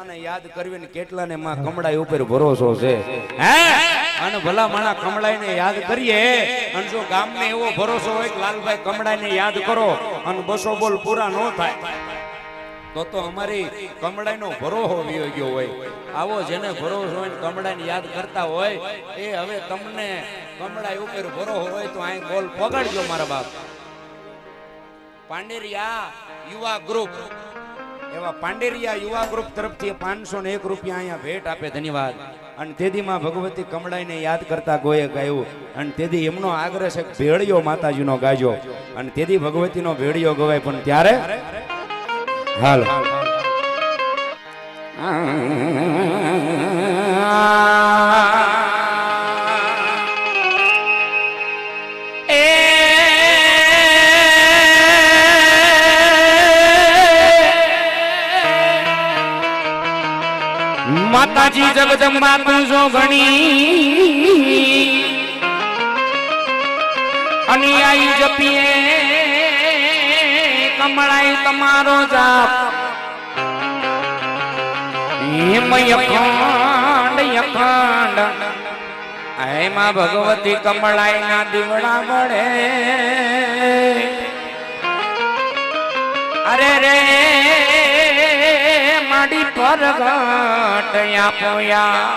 માને યાદ કરવી ને કેટલાને માં કમળાઈ ઉપર ભરોસો છે? હે? અને ભલા માણા કમળાઈને યાદ કરીએ. અને જો ગામને એવો ભરોસો હોય કે લાલભાઈ કમળાઈને યાદ કરો અને બસો બોલ પૂરા ન થાય, તો તો અમારી કમળાઈનો ભરોસો વિયો ગયો હોય. આવો જેને ભરોસો હોય ને યાદ કરતા હોય, એ હવે તમને કમળાઈ ઉપર ભરોસો હોય તો અહીં બોલ પગડજો મારા બાપ. પાંડેરિયા યુવા ગ્રુપ. એવા પાંડેરિયા યુવા ગ્રુપ તરફથી પાંચસો ને એક રૂપિયા અહીંયા ભેટ આપે, ધન્યવાદ. અને તેદીમાં ભગવતી કમળાઈને યાદ કરતા ગોએ ગાયું. અને તેદી એમનો આગ્રહ છે ભેળિયો માતાજીનો ગાજો. અને તેદી ભગવતીનો ભેળિયો ગવાય, પણ ત્યારે હાલ. માતાજી જગદંબા તું જો ઘણી અને આઈ જપીએ, કમળાઈ તમારો જાપ. હિમ યખંડ યખંડ એમાં ભગવતી કમળાઈ ના દીવડા મળે માડી પર ઘટ પોયા.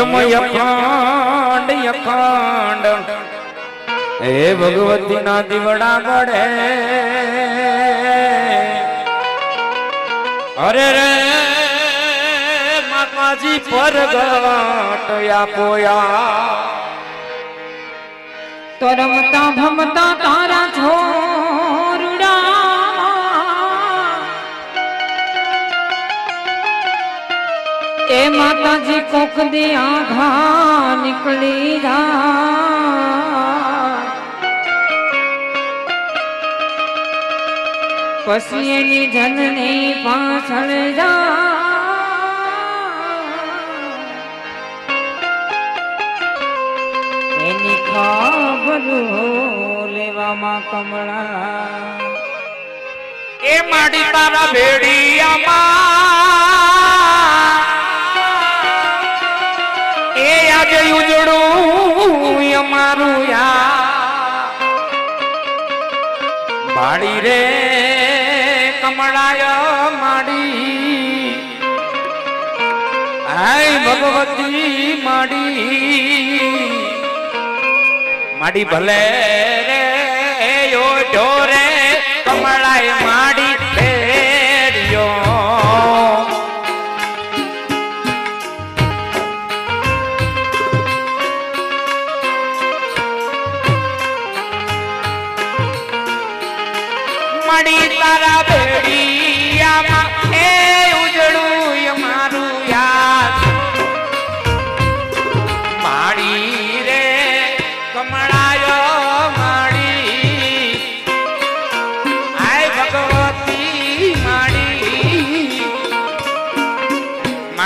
એમ યખંડ યખંડ. હે ભગવતી ના દીવડા મળે અરે રે, માતાજી પર ઘટ પોયા. તો રમતા ભમતા તારા છોરુડા માતાજી કોક દે આઘા નીકળી જા પછી એની જનની પાછળ જા. એની ખબર લેવામાં કમળા. એ માડી તારા ભેડિયામાં માડી રે કમળાય માડી. હાય ભગવતી માડી. માડી ભલે રે યો ઢોરે કમળાય માડી.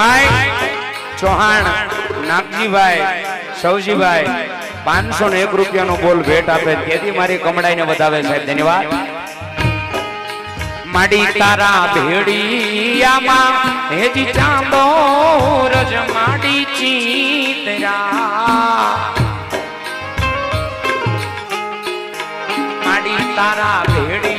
એમાંય ચૌહાણ, નાગજીભાઈ સૌજીભાઈ પાંચસો ને એક રૂપિયાનો બોલ ભેટ આપે. તેથી મારી કમડાઈને વધાવે સાહેબ ધન્યવાદ. માડી તારા ભેડિયામાં હેજી ચાંદો રજ માડી ચીતરા. માડી તારા ભેડિયામાં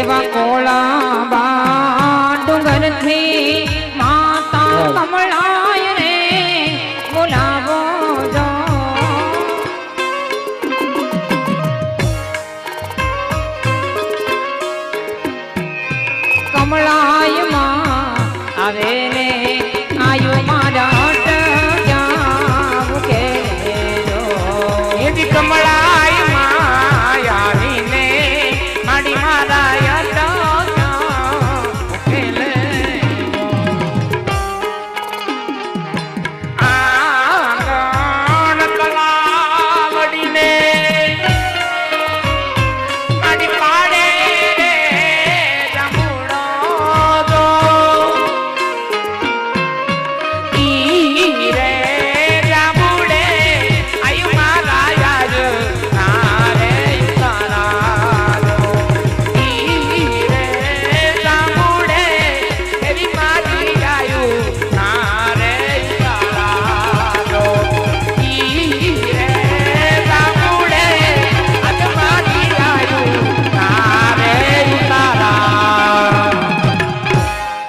એવા કોળાબા